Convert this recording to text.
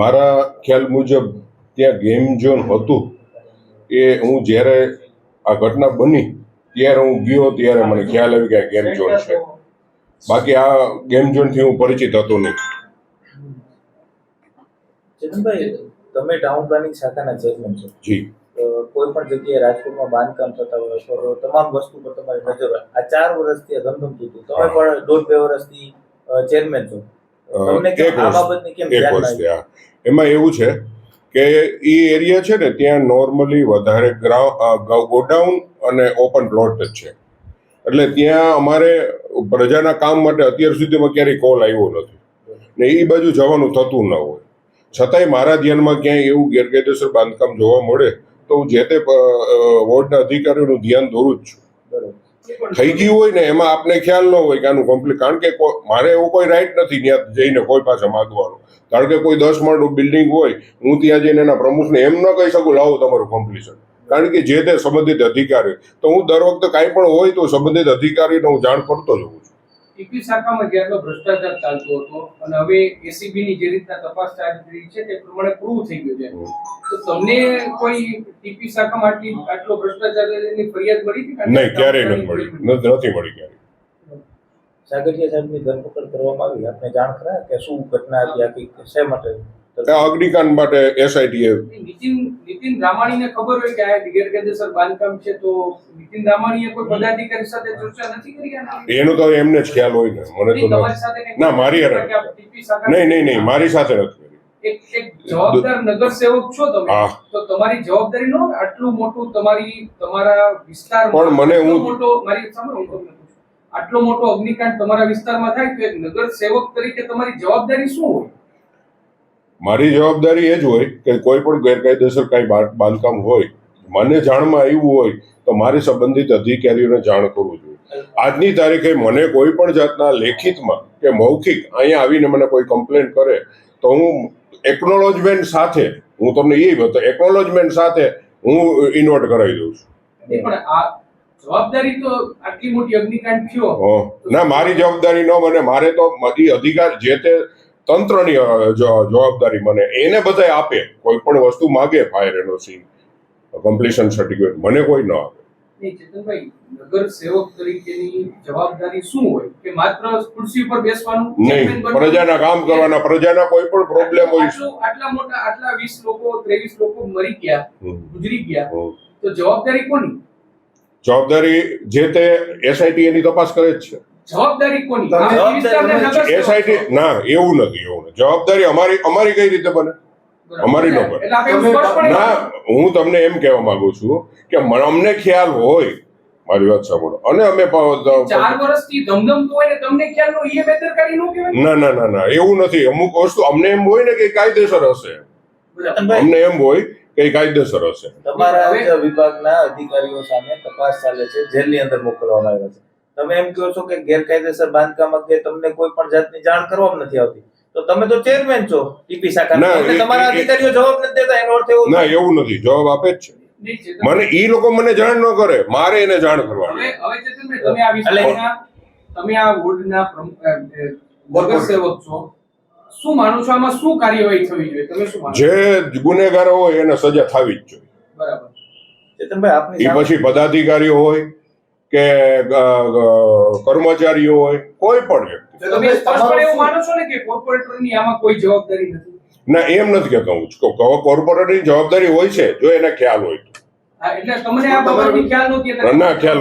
મારા ખ્યાલ મુજબ ત્યાં ગેમ ઝોન હતું. એ હું જ્યારે આ ઘટના બની ત્યારે હું ગયો ત્યારે મને ખ્યાલ આવી કે આ ગેમ ઝોન છે. બાકી આ ગેમ ઝોનથી હું પરિચિત હતો નહીં. ચેતનભાઈ તમે ટાઉન પ્લાનિંગ શાખાના ચેરમેન છો. જી. કોઈ પણ જગ્યાએ રાજકોટમાં બાંધકામ થતા હોય તો તમામ વસ્તુ પર તમારી નજર આ ચાર વર્ષથી ધમધમતું હતું. તમે પણ દોઢ બે વર્ષથી ચેરમેન છો. એક વર્ષ. એમાં એવું છે કે એ એરિયા છે ને ત્યાં નોર્મલી વધારે ગોડાઉન અને ઓપન પ્લોટ જ છે. એટલે ત્યાં અમારે પ્રજાના કામ માટે અત્યાર સુધીમાં ક્યારેય કોલ આવ્યો નથી. ને એ બાજુ જવાનું થતું ન હોય. છતાંય મારા ધ્યાનમાં ક્યાંય એવું ગેરકાયદેસર બાંધકામ જોવા મળે તો હું જે તે વોર્ડના અધિકારીઓનું ધ્યાન દોરું જ છું. થઈ ગયું હોય ને એમાં આપને ખ્યાલ ન હોય કે આનું કમ્પ્લીટ કારણ કે મારે એવો કોઈ રાઈટ નથી ત્યાં જઈને કોઈ પાસે માગવાનો. કારણ કે કોઈ દસ માળનું બિલ્ડિંગ હોય, હું ત્યાં જઈને એના પ્રમુખને એમ ન કહી શકું, લાવો તમારું કમ્પ્લીશન કારણ કે જે તે સંબંધિત અધિકારી તો હું દર વખતે કાંઈ પણ હોય તો સંબંધિત અધિકારીને હું જાણ કરતો જ છું. ટીપી શાખામાં જેટલો ભ્રષ્ટાચાર ચાલતો હતો અને હવે એસીબી ની જે રીતના તપાસ ચાલી રહી છે તે પ્રમાણે પ્રૂવ થઈ ગયું છે. તો તમને કોઈ ટીપી શાખામાં આટલી આટલો ભ્રષ્ટાચારની ફરિયાદ મળી હતી કે નહીં ક્યારેય નથી મળી. નથી નથી મળી ક્યારેય. સાગરિયા સાહેબની ધરપકડ કરવામાં આવી. આપને જાણ ખરા કે શું ઘટના હતી આખી શા માટે? આ અગ્નિકાંડ માટે એસઆઈટીએ નીતિન રામાણીને ખબર હોય કે આ ગેરકાયદેસર બાંધકામ છે તો નીતિન રામાણીએ કોઈ પદાધિકારી સાથે ચર્ચા નથી કરી? એનો તો એમને જ ખ્યાલ હોય ને. મને તો ન- મારી નહીં નહીં નહીં મારી સાથે નથી એક એક છો તમે. તો તમારી જવાબદારી નો આટલું મોટું તમારી તમારા વિસ્તાર પણ મને હું- મોટો મારી સાંભળો. આટલો મોટો અગ્નિકાંડ તમારા વિસ્તારમાં થાય તો એક નગરસેવક તરીકે તમારી જવાબદારી શું હોય? મારી જવાબદારી એ જ હોય કે કોઈ પણ ગેરકાયદેસર કાંઈ બાંધકામ હોય મને જાણમાં આવ્યું હોય તો મારી સંબંધિત અધિકારીઓને જાણ કરવું જોઈએ. આજની તારીખે મને કોઈ પણ જાતના લેખિતમાં કે મૌખિક અહીંયા આવીને મને કોઈ કમ્પ્લેન કરે તો હું એકનોલોજમેન્ટ સાથે હું તમને એ બતા એકનોલોજમેન્ટ સાથે હું ઇન્વર્ટ કરાવી દઉં છું. નહીં, પણ આ જવાબદારી તો આટલી મોટી અગ્નિકાંડ થયો. હં. ના મારી જવાબદારી ન મને મારે તો અધિકાર જે તે તંત્રની જવાબદારી મને એને બધાય આપે. કોઈ પણ વસ્તુ માગે ફાયર એનઓસી કમ્પ્લીશન સર્ટિફિકેટ મને કોઈ ન આપે. તરીકેની જવાબદારી શું હોય? કે માત્ર ખુરશી ઉપર બેસવાનું? નહીં પ્રજાના કામ કરવાના પ્રજાના કોઈ પણ પ્રોબ્લેમ હોય. આટલું- આટલા મોટા આટલા વીસ લોકો ત્રેવીસ લોકો મરી ગયા ગુજરી ગયા. તો જવાબદારી કોની? જવાબદારી જે તે એસઆઈટી એની તપાસ કરે જ છે. જવાબદારી કોની? એસઆઈટી ના એવું નથી એવું નથી. જવાબદારી અમારી અમારી કઈ રીતે બને? અમારી ન બને. ના હું તમને એમ કહેવા માંગુ છું કે અમને ખ્યાલ હોય મારી વાત સાંભળો. અને અમે ચાર વર્ષથી ધમધમતું હોય ને તમને ખ્યાલ નો એ બેદરકારી નો કહેવાય? ના ના ના ના એવું નથી. અમુક વસ્તુ અમને એમ હોય ને કે કાયદેસર હશે. અમને એમ હોય કે કાયદેસર હશે. તમારા વિભાગના અધિકારીઓ સામે તપાસ ચાલે છે જેલની અંદર મોકલવામાં આવ્યા છે. તમે એમ કહો છો કે ગેરકાયદેસર બાંધકામ અંગે તમને કોઈ પણ જાતની જાણ કરવામાં નથી આવતી. તો તમે તો ચેરમેન છો ટીપી શાખા તમારા અધિકારીઓ જવાબ નથી દેતા એનો અર્થ એવો ના એવું નથી. જવાબ આપે જ છે. મને ઈ લોકો મને જાણ ન કરે. મારે એને જાણ કરવાની. હવે હવે ચેતનભાઈ તમે આ વિસ્તારના તમે આ વોર્ડના પ્રમુખ અ, છો. શું માનો છો? આમાં શું કાર્યવાહી થવી જોઈએ? તમે શું માનો જે ગુનેગારો હોય એને સજા થવી જ જોઈએ. બરાબર. ચેતનભાઈ આપની એ પછી પદાધિકારીઓ હોય કે કર્મચારીઓ હોય કોઈ પણ વ્યક્તિ. તમે સ્પષ્ટપણે એવું માનો છો ને કે કોર્પોરેટરની આમાં કોઈ જવાબદારી નથી? ના એમ નથી કહેતો હું તમારે કોર્પોરેટની જવાબદારી હોય છે જો એને ખ્યાલ હોય તો. હા, એટલે તમને આ બાબતની ખ્યાલ નહોતી એટલે- ના ખ્યાલ